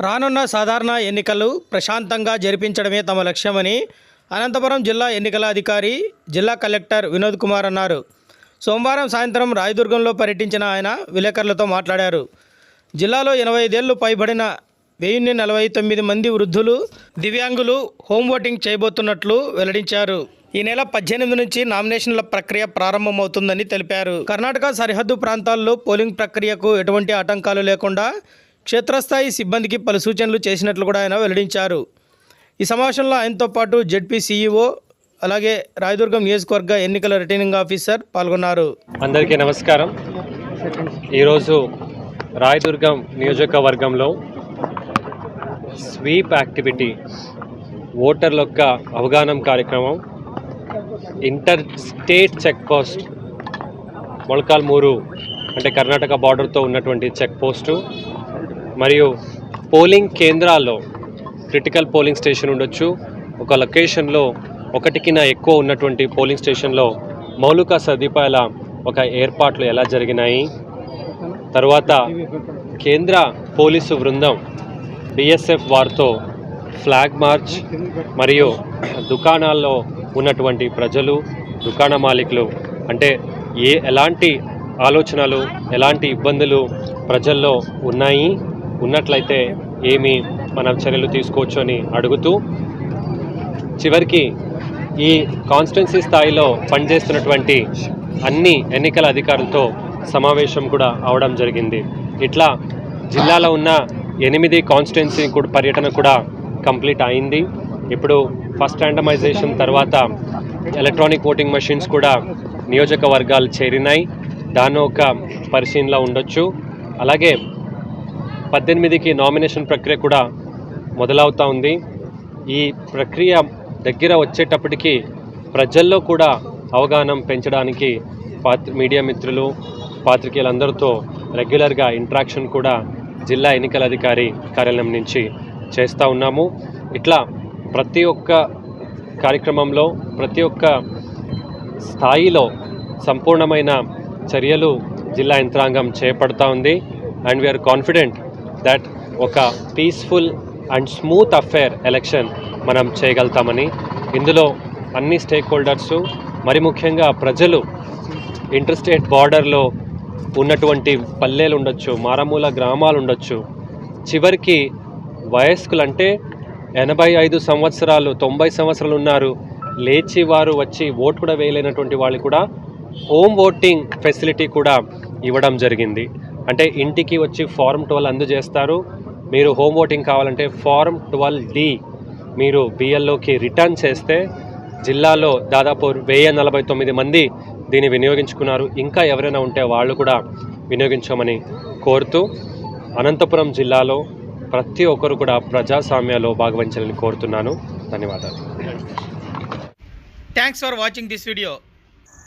రానున్న సాధారణ ఎన్నికలు ప్రశాంతంగా జరిపించడమే తమ లక్ష్యమని అనంతపురం జిల్లా ఎన్నికల అధికారి జిల్లా కలెక్టర్ వినోద్ కుమార్ అన్నారు. సోమవారం సాయంత్రం రాయదుర్గంలో పర్యటించిన ఆయన విలేకరులతో మాట్లాడారు. జిల్లాలో ఎనభై ఐదేళ్ళు పైబడిన వెయ్యిన్ని నలభై తొమ్మిది మంది వృద్ధులు దివ్యాంగులు హోమ్ ఓటింగ్ చేయబోతున్నట్లు వెల్లడించారు. ఈ నెల పద్దెనిమిది నుంచి నామినేషన్ల ప్రక్రియ ప్రారంభమవుతుందని తెలిపారు. కర్ణాటక సరిహద్దు ప్రాంతాల్లో పోలింగ్ ప్రక్రియకు ఎటువంటి ఆటంకాలు లేకుండా క్షేత్రస్థాయి సిబ్బందికి పలు సూచనలు చేసినట్లు కూడా ఆయన వెల్లడించారు. ఈ సమావేశంలో ఆయనతో పాటు జెడ్పీ సీఈఓ అలాగే రాయదుర్గం నియోజకవర్గ ఎన్నికల రిటర్నింగ్ ఆఫీసర్ పాల్గొన్నారు. అందరికీ నమస్కారం. ఈరోజు రాయదుర్గం నియోజకవర్గంలో స్వీప్ యాక్టివిటీ ఓటర్ల యొక్క అవగాహన కార్యక్రమం inter state check post Molakalmuru అంటే కర్ణాటక బార్డర్తో ఉన్నటువంటి చెక్ పోస్టు మరియు పోలింగ్ కేంద్రాల్లో క్రిటికల్ పోలింగ్ స్టేషన్ ఉండొచ్చు. ఒక లొకేషన్లో ఒకటికిన ఎక్కువ ఉన్నటువంటి పోలింగ్ స్టేషన్లో మౌలిక సదుపాయాల ఒక ఏర్పాట్లు ఎలా జరిగినాయి? తర్వాత కేంద్ర పోలీసు బృందం బిఎస్ఎఫ్ వారితో ఫ్లాగ్ మార్చ్ మరియు దుకాణాల్లో ఉన్నటువంటి ప్రజలు దుకాణ మాలికులు అంటే ఏ ఎలాంటి ఆలోచనలు ఎలాంటి ఇబ్బందులు ప్రజల్లో ఉన్నాయి? ఉన్నట్లయితే ఏమి మనం చర్యలు తీసుకోవచ్చు అని అడుగుతూ చివరికి ఈ కాన్స్టిట్యున్సీ స్థాయిలో పనిచేస్తున్నటువంటి అన్ని ఎన్నికల అధికారులతో సమావేశం కూడా అవడం జరిగింది. ఇట్లా జిల్లాలో ఉన్న ఎనిమిది కాన్స్టిట్యున్సీ కూడా పర్యటన కూడా కంప్లీట్ అయింది. ఇప్పుడు ఫస్ట్ ర్యాండమైజేషన్ తర్వాత ఎలక్ట్రానిక్ ఓటింగ్ మెషిన్స్ కూడా నియోజకవర్గాలు చేరినాయి. దాని ఒక పరిశీలనలో ఉండొచ్చు. అలాగే పద్దెనిమిదికి నామినేషన్ ప్రక్రియ కూడా మొదలవుతూ ఉంది. ఈ ప్రక్రియ దగ్గర వచ్చేటప్పటికి ప్రజల్లో కూడా అవగాహన పెంచడానికి పాత్ర మీడియా మిత్రులు పాత్రికేయులందరితో రెగ్యులర్గా ఇంట్రాక్షన్ కూడా జిల్లా ఎన్నికల అధికారి కార్యాలయం నుంచి చేస్తూ ఉన్నాము. ఇట్లా ప్రతి ఒక్క కార్యక్రమంలో ప్రతి ఒక్క స్థాయిలో సంపూర్ణమైన చర్యలు జిల్లా యంత్రాంగం చేపడతా ఉంది. అండ్ వీఆర్ కాన్ఫిడెంట్ దట్ ఒక peaceful and smooth affair election మనం చేయగలుగుతామని. ఇందులో అన్ని స్టేక్ హోల్డర్సు మరి ముఖ్యంగా ప్రజలు ఇంటర్స్టేట్ బార్డర్లో ఉన్నటువంటి పల్లెలు ఉండొచ్చు మారమూల గ్రామాలు ఉండొచ్చు. చివరికి వయస్కులంటే ఎనభై ఐదు సంవత్సరాలు తొంభై సంవత్సరాలు ఉన్నారు. లేచి వారు వచ్చి ఓటు కూడా వేయలేనటువంటి వాళ్ళు కూడా హోమ్ ఓటింగ్ ఫెసిలిటీ కూడా ఇవ్వడం జరిగింది. అంటే ఇంటికి వచ్చి ఫారం ట్వెల్వ్ అందజేస్తారు. మీరు హోమ్ ఓటింగ్ కావాలంటే ఫారం ట్వెల్వ్ డి మీరు బిఎల్లోకి రిటర్న్ చేస్తే జిల్లాలో దాదాపు వెయ్యి నలభై తొమ్మిది మంది దీన్ని వినియోగించుకున్నారు. ఇంకా ఎవరైనా ఉంటే వాళ్ళు కూడా వినియోగించమని కోరుతూ అనంతపురం జిల్లాలో ప్రతి ఒక్కరు కూడా ప్రజాస్వామ్యాలో భాగవహించాలని కోరుతున్నాను. ధన్యవాదాలు. Thanks for watching this video